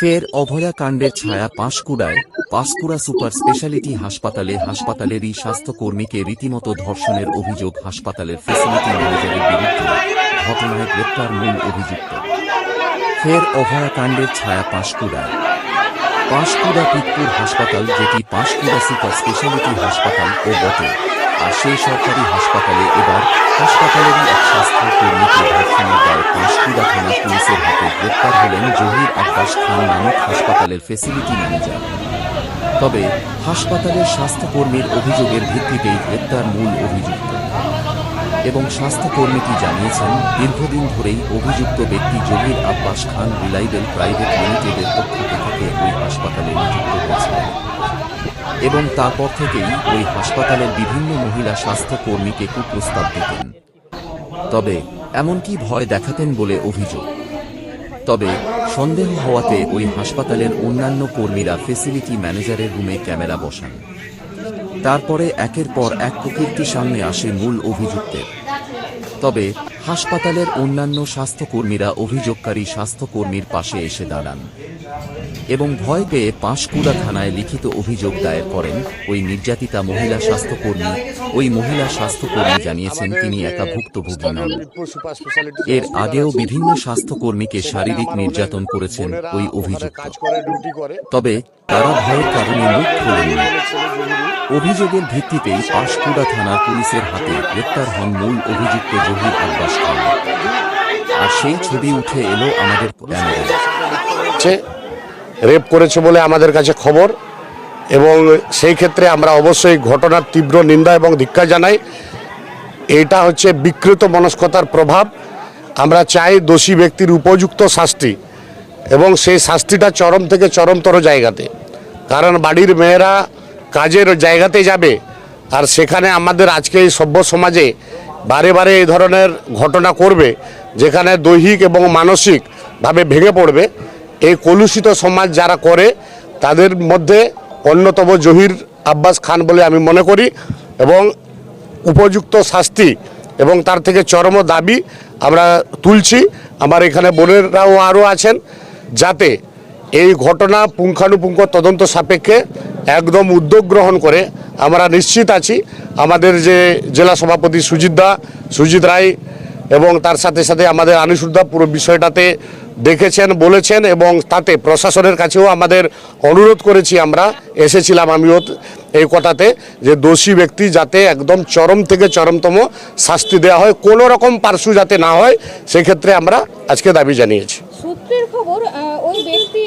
ফের অভয়া কাণ্ডের ছায়া পাঁশকুড়ায়। পাঁশকুড়া সুপার স্পেশালিটি হাসপাতালে হাসপাতালেরই স্বাস্থ্যকর্মীকে রীতিমতো ধর্ষণের অভিযোগ হাসপাতালের ফেসিলিটি ম্যানেজারের বিরুদ্ধে। ঘটনায় গ্রেপ্তার মূল অভিযুক্ত। ফের অভয়া কাণ্ডের ছায়া পাঁশকুড়ায়। পাঁশকুড়া পিতপুর হাসপাতাল, যেটি পাঁশকুড়া সুপার স্পেশালিটি হাসপাতাল ও বটে। আর সেই সরকারি হাসপাতালে এবার হাসপাতালেরই এক স্বাস্থ্য কর্মীকে ধর্ষণের দায়ে পাঁশকুড়া থানা পুলিশের হাতে গ্রেপ্তার হলেন জহির আব্বাস খান নামক হাসপাতালের ফেসিলিটি ম্যানেজার তবে হাসপাতালের স্বাস্থ্যকর্মীর অভিযোগের ভিত্তিতেই গ্রেপ্তার মূল অভিযুক্ত। এবং স্বাস্থ্যকর্মীটি জানিয়েছেন, দীর্ঘদিন ধরেই অভিযুক্ত ব্যক্তি জহির আব্বাস খান রিলাইবেল প্রাইভেট লিমিটেডের পক্ষ থেকে ওই হাসপাতালে নিযুক্ত হয়েছিলেন এবং তারপর থেকেই ওই হাসপাতালের বিভিন্ন মহিলা স্বাস্থ্যকর্মীকে কুপ্রস্তাব দিতেন। তবে এমনকি ভয় দেখাতেন বলে অভিযোগ। তবে সন্দেহ হওয়াতে ওই হাসপাতালের অন্যান্য কর্মীরা ফেসিলিটি ম্যানেজারের রুমে ক্যামেরা বসান। তারপরে একের পর এক প্রকৃতির সামনে আসে মূল অভিযুক্তের। তবে হাসপাতালের অন্যান্য স্বাস্থ্যকর্মীরা অভিযোগকারী স্বাস্থ্যকর্মীর পাশে এসে দাঁড়ান এবং ভয় পেয়ে পাঁশকুড়া থানায় লিখিত অভিযোগ দায়ের করেন ওই নির্যাতিতা মহিলা স্বাস্থ্যকর্মী। ওই মহিলা স্বাস্থ্যকর্মী জানিয়েছেন তিনি একা ভুক্তভোগী নন। এর আগেও বিভিন্ন স্বাস্থ্যকর্মীকে শারীরিক নির্যাতন করেছেন ওই করে তবে তারা ভয়ের কারণে মুখ খোলেননি। অভিযোগের ভিত্তিতেই পাঁশকুড়া থানার পুলিশের হাতে গ্রেপ্তার হন মূল অভিযুক্ত জহির আব্বাস খান। আর সেই ছবি উঠে এলো আমাদের রেপ করেছে বলে আমাদের কাছে খবর এবং সেই ক্ষেত্রে আমরা অবশ্যই ঘটনার তীব্র নিন্দা এবং ধিক্কার জানাই। এটা হচ্ছে বিকৃত মনস্কতার প্রভাব। আমরা চাই দোষী ব্যক্তির উপযুক্ত শাস্তি এবং সেই শাস্তিটা চরম থেকে চরমতর জায়গাতে। কারণ বাড়ির মেয়েরা কাজের জায়গাতে যাবে আর সেখানে আমাদের আজকে এই সভ্য সমাজে বারে বারে এই ধরনের ঘটনা করবে, যেখানে দৈহিক এবং মানসিকভাবে ভেঙে পড়বে, এই কলুষিত সমাজ যারা করে, তাদের মধ্যে অন্যতম জহির আব্বাস খান বলে আমি মনে করি এবং উপযুক্ত শাস্তি এবং তার থেকে চরম দাবি আমরা তুলছি। আমার এখানে বোনেরাও আরও আছেন, যাতে এই ঘটনা পুঙ্খানুপুঙ্খ তদন্ত সাপেক্ষে একদম উদ্যোগ গ্রহণ করে আমরা নিশ্চিত আছি। আমাদের যে জেলা সভাপতি সুজিত দা, সুজিত রায় এবং তার সাথে সাথে আমাদের আনিসুদ্দা পুরো বিষয়টাতে দেখেছেন, বলেছেন এবং তাতে প্রশাসনের কাছেও আমাদের অনুরোধ করেছি আমরা, এসেছিলাম আমিও এই কথাতে যে দোষী ব্যক্তি যাতে একদম চরম থেকে চরমতম শাস্তি দেওয়া হয়, কোনো রকম পার্শ্ব যাতে না হয়, সেক্ষেত্রে আমরা আজকে দাবি জানিয়েছি। সূত্রের খবর ওই ব্যক্তি